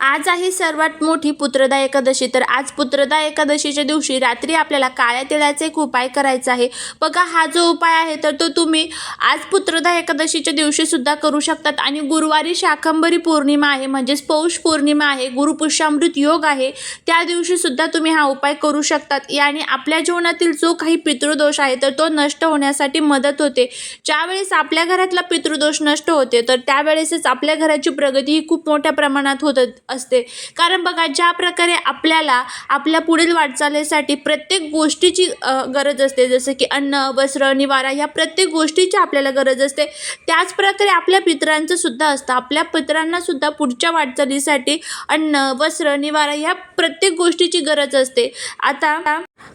आज आहे सर्वात मोठी पुत्रदा एकादशी. तर आज पुत्रदा एकादशीच्या दिवशी रात्री आपल्याला काळ्या तिळाचा एक उपाय करायचा आहे. बघा हा जो उपाय आहे तर तो तुम्ही आज पुत्रदा एकादशीच्या दिवशी सुद्धा करू शकतात. आणि गुरुवारी शाकंभरी पौर्णिमा आहे म्हणजेच पौष पौर्णिमा आहे गुरुपुष्यामृत योग आहे त्या दिवशी सुद्धा तुम्ही हा उपाय करू शकतात. याने आपल्या जीवनातील जो काही पितृदोष आहे तर तो नष्ट होण्यासाठी मदत होते. ज्यावेळेस आपल्या घरातला पितृदोष नष्ट होते तर त्यावेळेसच आपल्या घराची प्रगती ही खूप मोठ्या प्रमाणात होत असते. कारण बघा ज्या प्रकारे आपल्याला आपल्या पुढील वाटचालीसाठी प्रत्येक गोष्टीची गरज असते. जसं की अन्न वस्त्र निवारा ह्या प्रत्येक गोष्टीची आपल्याला गरज असते. त्याच प्रकारे आपल्या पित्रांचं सुद्धा असतं. आपल्या पितरांना सुद्धा पुढच्या वाटचालीसाठी अन्न वस्त्र निवारा ह्या प्रत्येक गोष्टीची गरज असते. आता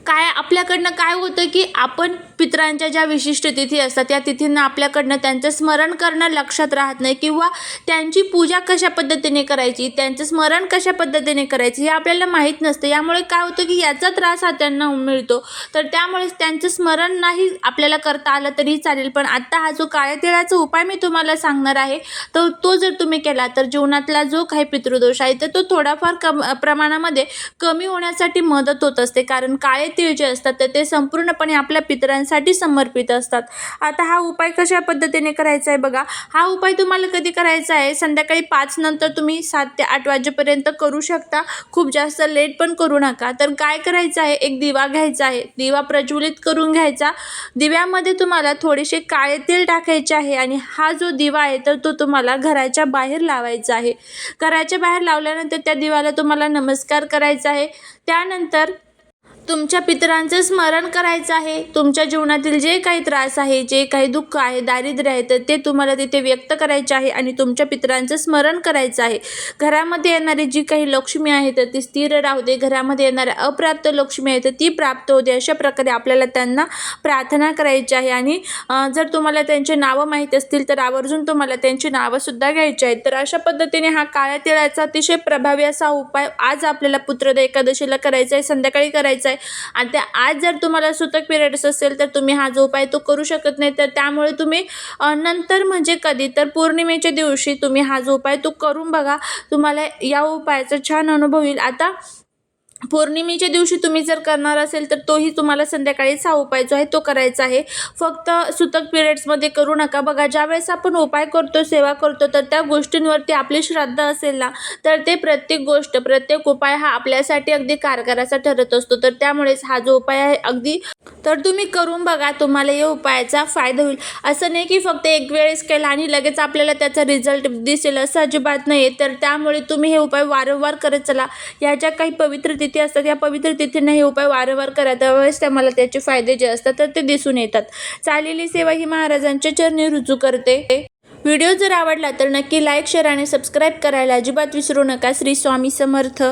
काय आपल्याकडनं काय होतं की आपण पितरांच्या ज्या विशिष्ट तिथी असतात त्या तिथींना आपल्याकडनं त्यांचं स्मरण करणं लक्षात राहत नाही किंवा त्यांची पूजा कशा पद्धतीने करायची त्यांचं स्मरण कशा पद्धतीने करायचं हे आपल्याला माहीत नसतं. यामुळे काय होतं की याचा त्रास हा त्यांना मिळतो. तर त्यामुळेच त्यांचं स्मरण नाही आपल्याला करता आलं तरी चालेल. पण आत्ता हा जो काळ्या तिळाचा उपाय मी तुम्हाला सांगणार आहे तर तो जर तुम्ही केला तर जीवनातला जो काही पितृदोष आहे तर तो थोडाफार कम प्रमाणामध्ये कमी होण्यासाठी मदत होत असते. कारण काळ तीळ जे असतात तर ते संपूर्णपणे आपल्या पितरांसाठी समर्पित असतात. आता हा उपाय कशा पद्धतीने करायचा आहे बघा. हा उपाय तुम्हाला कधी करायचा आहे? संध्याकाळी पाच नंतर तुम्ही सात ते आठ वाजेपर्यंत करू शकता. खूप जास्त लेट पण करू नका. तर काय करायचं आहे? एक दिवा घ्यायचा आहे. दिवा प्रज्वलित करून घ्यायचा. दिव्यामध्ये तुम्हाला थोडेसे काळे तेल टाकायचे आहे आणि हा जो दिवा आहे तर तो तुम्हाला घराच्या बाहेर लावायचा आहे. घराच्या बाहेर लावल्यानंतर त्या दिवाला तुम्हाला नमस्कार करायचा आहे. त्यानंतर तुमच्या पितरांचं स्मरण करायचं आहे. तुमच्या जीवनातील जे काही त्रास आहे जे काही दुःख आहे दारिद्र्य आहे तर ते तुम्हाला तिथे व्यक्त करायचे आहे आणि तुमच्या पितरांचं स्मरण करायचं आहे. घरामध्ये येणारी जी काही लक्ष्मी आहे तर ती स्थिर राहू दे. घरामध्ये येणाऱ्या अप्राप्त लक्ष्मी आहे तर ती प्राप्त होते अशा प्रकारे आपल्याला त्यांना प्रार्थना करायची आहे आणि जर तुम्हाला त्यांचे नावं माहीत असतील तर आवर्जून तुम्हाला त्यांची नावंसुद्धा घ्यायची आहेत. तर अशा पद्धतीने हा काळ्या तिळाचा अतिशय प्रभावी असा उपाय आज आपल्याला पुत्रद एकादशीला करायचा आहे संध्याकाळी करायचा आहे. आणि त्या आज जर तुम्हाला सुतक पिरियड्स असेल तर तुम्ही हा जो उपाय तो करू शकत नाही. तर त्यामुळे तुम्ही नंतर म्हणजे कधी तर पौर्णिमेच्या दिवशी तुम्ही हा जो उपाय तो करून बघा. तुम्हाला या उपायाचा छान अनुभव येईल. आता पौर्णिमेच्या दिवशी तुम्ही जर करणार असेल तर तोही तुम्हाला संध्याकाळीच हा उपाय जो आहे तो करायचा आहे. फक्त सुतक पिरियड्समध्ये करू नका. बघा ज्यावेळेस आपण उपाय करतो सेवा करतो तर त्या गोष्टींवरती आपली श्रद्धा असेल ना तर ते प्रत्येक गोष्ट प्रत्येक उपाय हा आपल्यासाठी अगदी कारगाराचा ठरत असतो. तर त्यामुळेच हा जो उपाय आहे अगदी तर तुम्ही करून बघा तुम्हाला या उपायाचा फायदा होईल. असं नाही की फक्त एक वेळेस केला आणि लगेच आपल्याला त्याचा रिझल्ट दिसेल असं अजिबात नाही तर त्यामुळे तुम्ही हे उपाय वारंवार करत चला. या ज्या काही पवित्र तिथी असतात या पवित्र तिथींना हे उपाय वारंवार करा. त्यावेळेस मला त्याचे फायदे जे असतात तर ते दिसून येतात. चाललेली सेवा ही महाराजांच्या चरणी रुजू करते. व्हिडिओ जर आवडला तर नक्की लाईक शेअर आणि सबस्क्राईब करायला अजिबात विसरू नका. श्री स्वामी समर्थ.